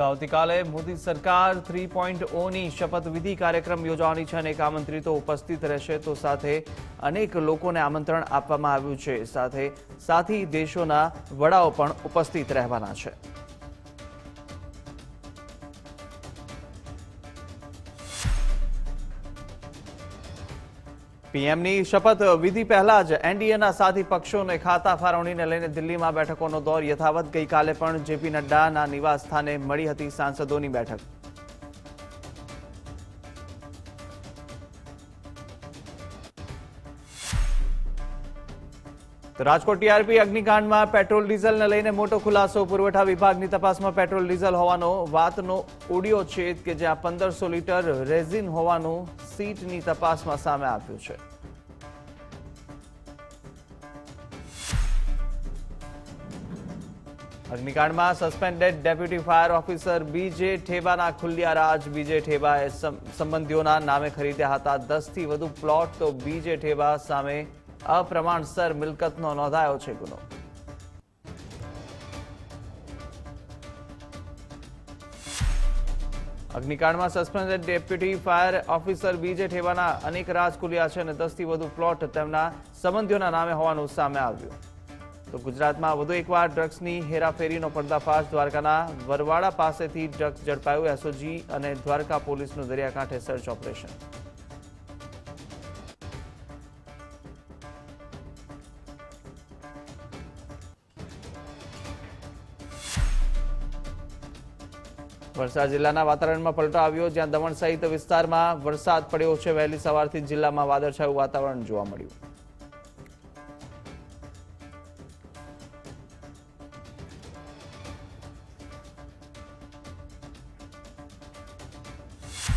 તો આવતીકાલે મોદી સરકાર થ્રી પોઈન્ટ ઓની શપથવિધિ કાર્યક્રમ યોજવાની છે અનેક આમંત્રિતો ઉપસ્થિત રહેશે. તો સાથે અનેક લોકોને આમંત્રણ આપવામાં આવ્યું છે. સાથે સાથી દેશોના વડાઓ પણ ઉપસ્થિત રહેવાના છે. પીએમની શપથ વિધિ પહેલા જ એનડીએના સાથી પક્ષોને ખાતા ફાળવણીને લઈને દિલ્હીમાં બેઠકોનો દોર યથાવત. ગઈકાલે પણ જેપી નડ્ડાના નિવાસ સ્થાને મળી હતી સાંસદોની બેઠક. રાજકોટ ટીઆરપી અગ્નિકાંડમાં પેટ્રોલ ડીઝલને લઈને મોટો ખુલાસો. પુરવઠા વિભાગની તપાસમાં પેટ્રોલ ડીઝલ હોવાનો વાતનો ઓડિયો છે કે જ્યાં પંદરસો લીટર રેઝિન હોવાનું સીટની તપાસમાં સામે આવ્યું છે. અગ્નિકાંડમાં suspended deputy fire officer BJ ઠેબાના ખુલ્યા રાજ. બીજે ઠેબાએ સંબંધીઓના નામે ખરીદ્યા હતા. દસથી વધુ પ્લોટ તો બીજે ઠેબા સામે અપ્રમાણસર મિલકતનો નોંધાયો છે ગુનો. અગ્નિકાંડમાં suspended deputy fire officer BJ ઠેવાના અનેક રાજ ખુલ્યા છે અને દસથી વધુ પ્લોટ તેમના સંબંધીઓના નામે હોવાનું સામે આવ્યું. તો ગુજરાતમાં વધુ એકવાર ડ્રગ્સની હેરાફેરીનો પર્દાફાશ દ્વારકાના વરવાડા પાસેથી ડ્રગ્સ ઝડપાયું એસઓજી અને દ્વારકા પોલીસનું દરિયાકાંઠે સર્ચ ઓપરેશન. વલસાડ જિલ્લાના વાતાવરણમાં પલટો આવ્યો, જ્યાં દમણ સહિત વિસ્તારમાં વરસાદ પડ્યો છે. વહેલી સવારથી જિલ્લામાં વાદળછાયું વાતાવરણ જોવા મળ્યું.